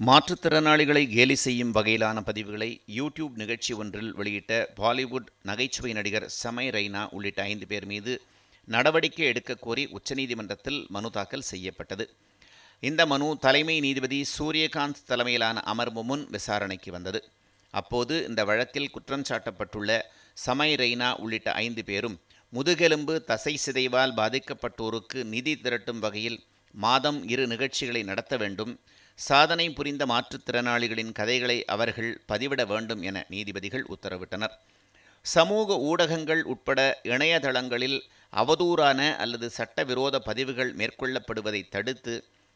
மாற்றுத்திறனாளிகளை கேலி செய்யும் வகையிலான பதிவுகளை யூடியூப் நிகழ்ச்சி ஒன்றில் வெளியிட்ட பாலிவுட் நகைச்சுவை நடிகர் சமய் ரெய்னா உள்ளிட்ட ஐந்து பேர் மீது நடவடிக்கை எடுக்கக் கோரி உச்சநீதிமன்றத்தில் மனு தாக்கல் செய்யப்பட்டது. இந்த மனு தலைமை நீதிபதி சூரியகாந்த் தலைமையிலான அமர்வு முன் விசாரணைக்கு வந்தது. அப்போது இந்த வழக்கில் குற்றம் சாட்டப்பட்டுள்ள சமய் ரெய்னா உள்ளிட்ட ஐந்து பேரும் முதுகெலும்பு தசை சிதைவால் பாதிக்கப்பட்டோருக்கு நிதி திரட்டும் வகையில் மாதம் இரு நிகழ்ச்சிகளை நடத்த வேண்டும். சாதனை புரிந்த மாற்றுத்திறனாளிகளின் கதைகளை அவர்கள் பதிவிட வேண்டும் என நீதிபதிகள் உத்தரவிட்டனர். சமூக ஊடகங்கள் உட்பட இணையதளங்களில் அவதூறான அல்லது சட்டவிரோத பதிவுகள் மேற்கொள்ளப்படுவதை தடுத்து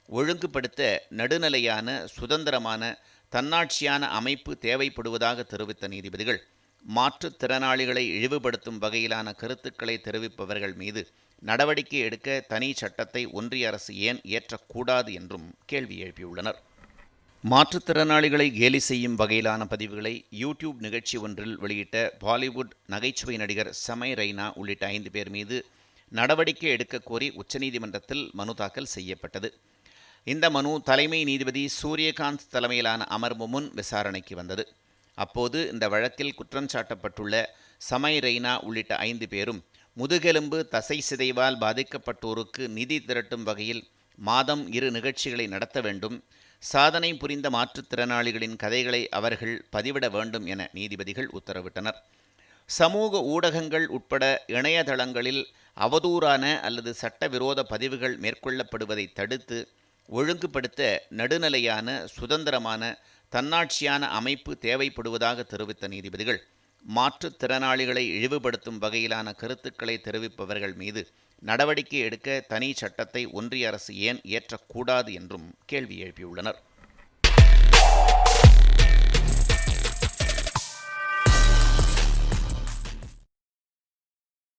ஒழுங்குபடுத்த நடுநிலையான சுதந்திரமான தன்னாட்சியான அமைப்பு தேவைப்படுவதாக தெரிவித்த நீதிபதிகள் மாற்றுத்திறனாளிகளை இழிவுபடுத்தும் வகையிலான கருத்துக்களை தெரிவிப்பவர்கள் மீது நடவடிக்கை எடுக்க தனி சட்டத்தை ஒன்றிய அரசு ஏன் இயற்றக்கூடாது என்றும் கேள்வி எழுப்பியுள்ளனர். மாற்றுத்திறனாளிகளை கேலி செய்யும் வகையிலான பதிவுகளை யூடியூப் நிகழ்ச்சி ஒன்றில் வெளியிட்ட பாலிவுட் நகைச்சுவை நடிகர் சமய் ரெய்னா உள்ளிட்ட ஐந்து பேர் மீது நடவடிக்கை எடுக்கக் கோரி உச்சநீதிமன்றத்தில் மனு தாக்கல் செய்யப்பட்டது. இந்த மனு தலைமை நீதிபதி சூரியகாந்த் தலைமையிலான அமர்வு முன் விசாரணைக்கு வந்தது. அப்போது இந்த வழக்கில் குற்றம் சாட்டப்பட்டுள்ள சமய் ரெய்னா உள்ளிட்ட ஐந்து பேரும் முதுகெலும்பு தசை சிதைவால் பாதிக்கப்பட்டோருக்கு நிதி திரட்டும் வகையில் மாதம் இரு நிகழ்ச்சிகளை நடத்த வேண்டும் சாதனை புரிந்த மாற்றுத்திறனாளிகளின் கதைகளை அவர்கள் பதிவிட வேண்டும் என நீதிபதிகள் உத்தரவிட்டனர். சமூக ஊடகங்கள் உட்பட இணையதளங்களில் அவதூறான அல்லது சட்டவிரோத பதிவுகள் மேற்கொள்ளப்படுவதை தடுத்து ஒழுங்குபடுத்த நடுநிலையான சுதந்திரமான தன்னாட்சியான அமைப்பு தேவைப்படுவதாக தெரிவித்த நீதிபதிகள் மாற்றுத்திறனாளிகளை இழிவுபடுத்தும் வகையிலான கருத்துக்களை தெரிவிப்பவர்கள் மீது நடவடிக்கை எடுக்க தனி சட்டத்தை ஒன்றிய அரசு ஏன் இயற்றக்கூடாது என்றும் கேள்வி எழுப்பியுள்ளனர்.